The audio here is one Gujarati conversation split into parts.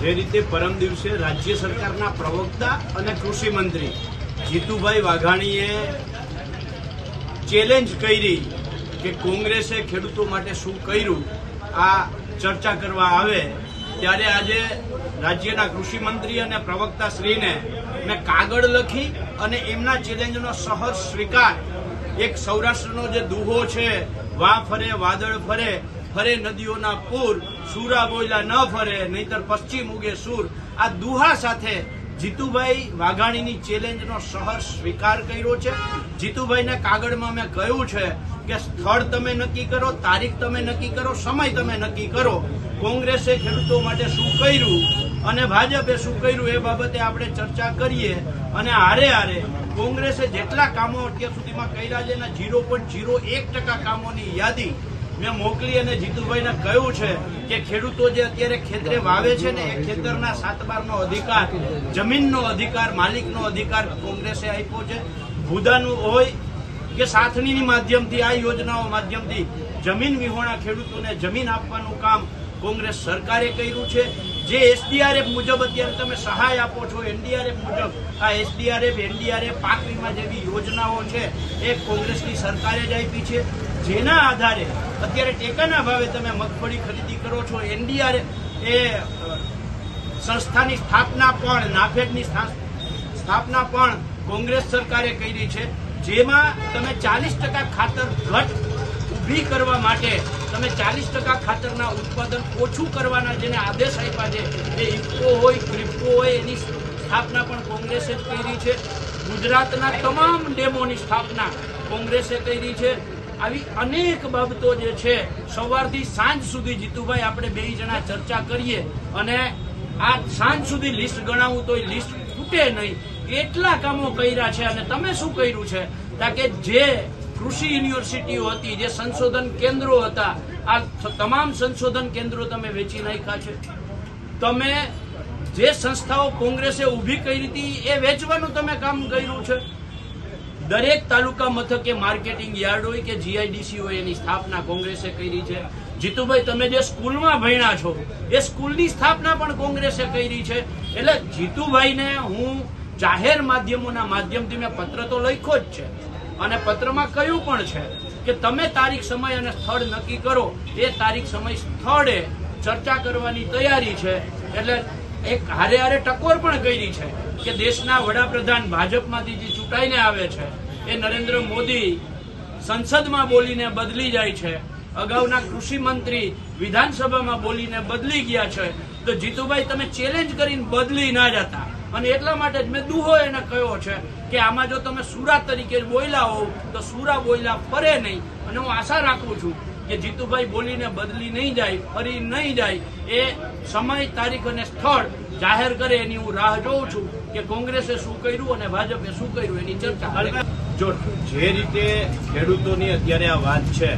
જે રીતે પરમ દિવસે રાજ્ય સરકારના પ્રવક્તા અને કૃષિ મંત્રી જીતુભાઈ વાઘાણીએ ચેલેન્જ કરી કે કોંગ્રેસે ખેડૂતો માટે શું કર્યું, આ ચર્ચા કરવા આવે, ત્યારે આજે રાજ્યના કૃષિ મંત્રી અને પ્રવક્તા શ્રીને મેં કાગળ લખી અને એમના ચેલેન્જનો સહજ સ્વીકાર. એક સૌરાષ્ટ્રનો જે દુહો છે, વા ફરે, વાદળ ફરે ફરે નદીઓના પૂર, સુરા બોયલા ન ફરે, નહીતર પશ્ચિમ ઉગે સૂર. આ દુહા સાથે જીતુભાઈ વાઘાણીની ચેલેન્જનો સહર સ્વીકાર કર્યો છે. જીતુભાઈને કાગળમાં મેં કહ્યું છે કે સ્થળ તમે નક્કી કરો, તારીખ તમે નક્કી કરો, સમય તમે નક્કી કરો. કોંગ્રેસે ખેડૂતો માટે શું કર્યું અને ભાજપે શું કર્યું એ બાબતે આપણે ચર્ચા કરીએ. અને હારે હારે કોંગ્રેસે જેટલા કામો અત્યાર સુધીમાં કર્યા છે એના ઝીરો પોઈન્ટ ઝીરો એક ટકા કામોની યાદી મેં મોકલી અને જીતુભાઈને કહ્યું છે કે ખેડૂતો જે અત્યારે ખેતરે વાવે છે ને, એ ખેતરના સાત બારનો અધિકાર, જમીનનો અધિકાર, માલિકનો અધિકાર કોંગ્રેસે આપ્યો છે. ભૂદાનું હોય કે સાથણીની માધ્યમથી, આ યોજનાઓ માધ્યમથી જમીન વિહોણા ખેડૂતોને જમીન આપવાનું કામ કોંગ્રેસ સરકારે કર્યું છે. જે એસડીઆરએફ મુજબ અત્યારે તમે સહાય આપો છો, એનડીઆરએફ મુજબ, આ એસડીઆરએફ, એનડીઆરએફ પાક વીમા જેવી યોજનાઓ છે, એ કોંગ્રેસની સરકારે જ આપી છે. જેના આધારે અત્યારે ટેકાના ભાવે તમે મગફળી ખરીદી કરો છો એનડીઆર એ સંસ્થાની સ્થાપના પણ, નાફેડની સ્થા- સ્થાપના પણ કોંગ્રેસ સરકારે કરી છે, જેમાં તમે ચાલીસ ટકા ખાતર ઘટ ઊભી કરવા માટે તમે ચાલીસ ટકા ખાતરના ઉત્પાદન ઓછું કરવાના જેને આદેશ આપ્યા છે, એ ઇફકો હોય, ક્રિપ્કો હોય, એની સ્થાપના પણ કોંગ્રેસે જ કરી છે. ગુજરાતના તમામ ડેમોની સ્થાપના કોંગ્રેસે કરી છે. આવી અનેક બાબતો જે છે, સવારથી સાંજ સુધી જીતુભાઈ આપણે બે જણા ચર્ચા કરીએ અને આ સાંજ સુધી લિસ્ટ ગણાવું તો લિસ્ટ ખૂટે નહીં. એટલા કામો કર્યા છે અને તમે શું કર્યું છે? તાકે જે કૃષિ યુનિવર્સિટીઓ હતી, જે સંશોધન કેન્દ્રો હતા, આ તમામ સંશોધન કેન્દ્રો તમે વેચી નાખ્યા છે. તમે જે સંસ્થાઓ કોંગ્રેસે ઊભી કરી હતી, એ વેચવાનું તમે કામ કર્યું છે. દરેક તાલુકા મથકે માર્કેટિંગ યાર્ડ હોય કે જીઆઈડીસી હોય એની સ્થાપના કોંગ્રેસે કરી છે. જીતુભાઈ, તમે જે સ્કૂલમાં ભણ્યા છો, એ સ્કૂલની સ્થાપના પણ કોંગ્રેસે કરી છે. એટલે જીતુભાઈને હું જાહેર માધ્યમોના માધ્યમથી મેં પત્ર તો લખ્યો જ છે. અને પત્રમાં કહ્યું પણ છે કે તમે તારીખ, સમય અને સ્થળ નક્કી કરો. એ તારીખ, સમય, સ્થળે ચર્ચા કરવાની તૈયારી છે. એટલે એક હારે હારે ટકોર પણ કરી છે કે દેશના વડાપ્રધાન ભાજપમાંથી જે ચૂંટાઈને આવે છે, એ નરેન્દ્ર મોદી સંસદમાં બોલીને બદલી જાય છે, અગાઉના કૃષિ મંત્રી વિધાનસભામાં બોલીને બદલી ગયા છે, તો જીતુભાઈ તમે ચેલેન્જ કરીને બદલી ના જતા. અને એટલા માટે જ મેં દુહો એને કહ્યો છે કે આમાં જો તમે સુરા તરીકે બોયલા હોવ, તો સુરા બોયલા ફરે નહીં. અને હું આશા રાખું છું કે જીતુભાઈ બોલીને બદલી નહીં જાય, ફરી નહીં જાય, એ સમય, તારીખ અને સ્થળ જાહેર કરે એની હું રાહ જોઉં છું કે કોંગ્રેસે શું કર્યું અને ભાજપે શું કર્યું એની ચર્ચા જો જે રીતે ખેડૂતોની અત્યારે આ વાત છે,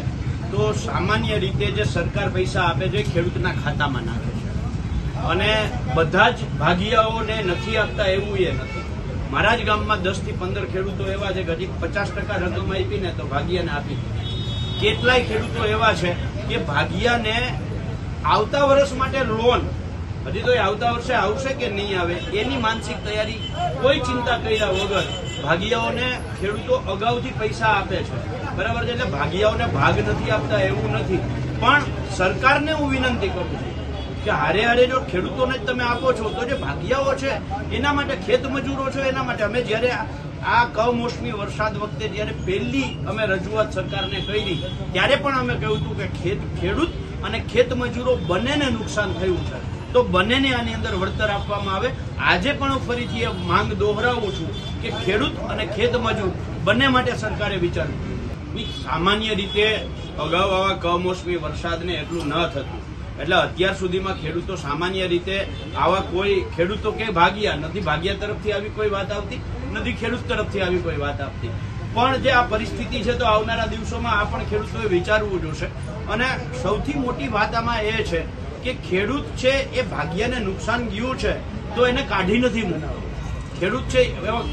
તો સામાન્ય રીતે જે સરકાર પૈસા આપે છે ખેડૂતના ખાતામાં નાખે છે. અને બધા જ ભાગીયાઓને નથી આપતા એવું એ નથી. મારા જ ગામમાં દસથી પંદર ખેડૂતો એવા છે કે હજી પચાસ ટકા રકમ આપીને તો ભાગીયાને આપી. કેટલાય ખેડૂતો એવા છે કે ભાગિયાને આવતા વર્ષ માટે લોન હજી તો એ આવતા વર્ષે આવશે કે નહીં આવે, એની માનસિક તૈયારી કોઈ ચિંતા કર્યા વગર ભાગિયાઓને ખેડૂતો અગાઉથી પૈસા આપે છે. બરાબર છે? એટલે ભાગિયાઓને ભાગ નથી આપતા એવું નથી. પણ સરકારને હું વિનંતી કરું છું કે હારે હારે જો ખેડૂતોને જ તમે આપો છો, તો જે ભાગિયાઓ છે, એના માટે ખેત મજૂરો છો, એના માટે અમે જ્યારે આ- કમોસમી વરસાદ વખતે જ્યારે પહેલી અમે રજૂઆત સરકારને કરી, ત્યારે પણ અમે કહ્યું હતું કે ખેત ખેડૂત અને ખેત મજૂરો બંનેને નુકસાન થયું છે. તો બંનેને આની અંદર વળતર આપવામાં આવે. આજે પણ ફરીથી એ માંગ દોહરાવું છું કે ખેડૂત અને ખેત મજૂર બંને માટે સરકારે વિચારવું સામાન્ય રીતે અગાઉ આવા કમોસમી વરસાદને એટલું ન થતું. એટલે અત્યાર સુધીમાં ખેડૂતો સામાન્ય રીતે આવા કોઈ ખેડૂતો કે ભાગ્યા નથી. ભાગ્યા તરફથી આવી કોઈ વાત આવતી? નથી ખેડૂત તરફથી આવી કોઈ વાત આપતી. પણ જે આ પરિસ્થિતિ છે તો આવનારા દિવસોમાં આ પણ ખેડૂતોએ વિચારવું જોશે. અને સૌથી મોટી વાત આમાં એ છે કે ખેડૂત છે એ ભાગ્યને નુકસાન ગયું છે તો એને કાઢી નથી મૂકતો. ખેડૂત છે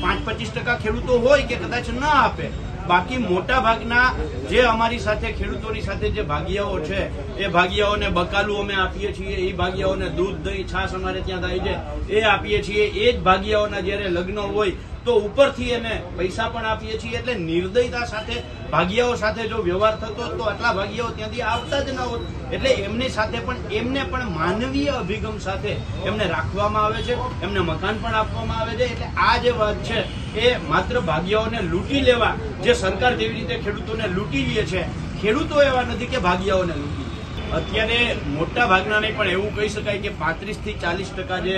પાંચ પચીસ ટકા ખેડૂતો હોય કે કદાચ ના આપે બાકી મોટા ભાગના જે અમારી સાથે ખેડૂતોની સાથે જે ભાગીયાઓ છે, એ ભાગીયાઓને બકાલું અમે આપીએ છીએ, એ ભાગીયાઓને દૂધ, દહીં, છાશ અમારે ત્યાં થાય છે, એ આપીએ છીએ, એ જ ભાગીયાઓના જ્યારે લગ્ન હોય તો ઉપરથી એને પૈસા પણ આપીએ છીએ, એટલે નિર્દયતા સાથે ભાગીયાઓ સાથે જો વ્યવહાર થતો તો આટલા ભાગીયાઓ ત્યાંથી આવતા જ ન હોત એટલે એમની સાથે પણ, એમને પણ માનવીય અભિગમ સાથે એમને રાખવામાં આવે છે, એમને મકાન પણ આપવામાં આવે છે. એટલે આ જે વાત છે એ માત્ર ભાગીયાઓને લૂંટી લેવા, જે સરકાર જેવી રીતે ખેડૂતોને લૂંટી લે છે, ખેડૂતો એવા નથી કે ભાગીયાઓને લૂંટી અત્યારે મોટા ભાગના નહીં, પણ એવું કહી શકાય કે પાંત્રીસથી ચાલીસ ટકા જે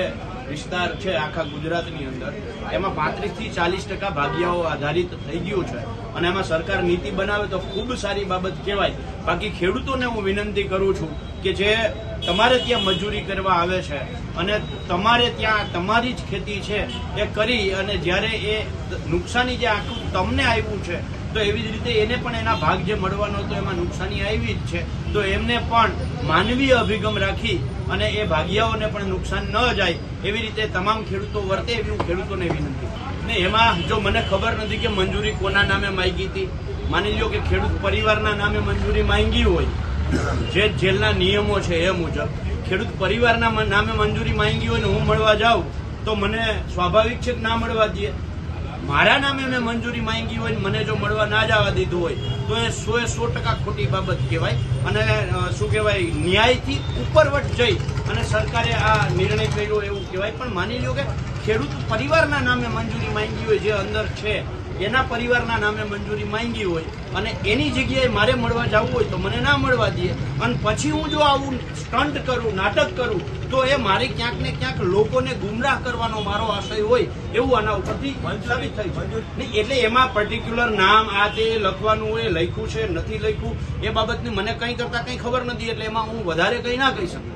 વિસ્તાર છે આખા ગુજરાતની અંદર, એમાં પાંત્રીસથી ચાલીસ ટકા ભાગીયાઓ આધારિત થઈ ગયું છે. અને એમાં સરકાર નીતિ બનાવે તો ખૂબ સારી બાબત કહેવાય બાકી ખેડૂતોને હું વિનંતી કરું છું કે જે તમારે ત્યાં મજૂરી કરવા આવે છે અને તમારે ત્યાં તમારી જ ખેતી છે, એ કરી અને જ્યારે એ નુકસાની જે આખું તમને આવ્યું છે, તો એવી જ રીતે એને પણ એના ભાગ જે મળવાનો હતો એમાં નુકસાની આવી જ છે તો એમને પણ માનવીય અભિગમ રાખી અને એ ભાગિયાઓને પણ નુકસાન ન જાય એવી રીતે તમામ ખેડૂતો વર્તે એવી હું ખેડૂતોને વિનંતી. ને એમાં જો મને ખબર નથી કે મંજૂરી કોના નામે માંગી હતી. માની લો કે ખેડૂત પરિવારના નામે મંજૂરી માંગી હોય, જે જેલના નિયમો છે એ મુજબ, ખેડૂત પરિવારના નામે મંજૂરી માંગી હોય ને હું મળવા જાઉં, તો મને સ્વાભાવિક છે કે ના મળવા દે. મારા નામે મેં મંજૂરી માંગી હોય મને જો મળવા ના જવા દીધું હોય, તો એ સો એ સો ટકા ખોટી બાબત કહેવાય. અને શું કહેવાય, ન્યાયથી ઉપરવટ જઈ અને સરકારે આ નિર્ણય કર્યો એવું કહેવાય. પણ માની લો કે ખેડૂત પરિવારના નામે મંજૂરી માંગી હોય જે અંદર છે એના પરિવારના નામે મંજૂરી માંગી હોય અને એની જગ્યાએ મારે મળવા જવું હોય તો મને ના મળવા દે. અને પછી હું જો આવું સ્ટન્ટ કરું નાટક કરું તો એ મારે ક્યાંક ને ક્યાંક લોકોને ગુમરાહ કરવાનો મારો આશય હોય એવું આના ઉપરથી સાબિત થઈ નહીં, એટલે એમાં પર્ટિક્યુલર નામ આ તે લખવાનું હોય લખ્યું છે નથી લખ્યું એ બાબતની મને કંઈ કરતાં કંઈ ખબર નથી એટલે એમાં હું વધારે કંઈ ના કહી શકું.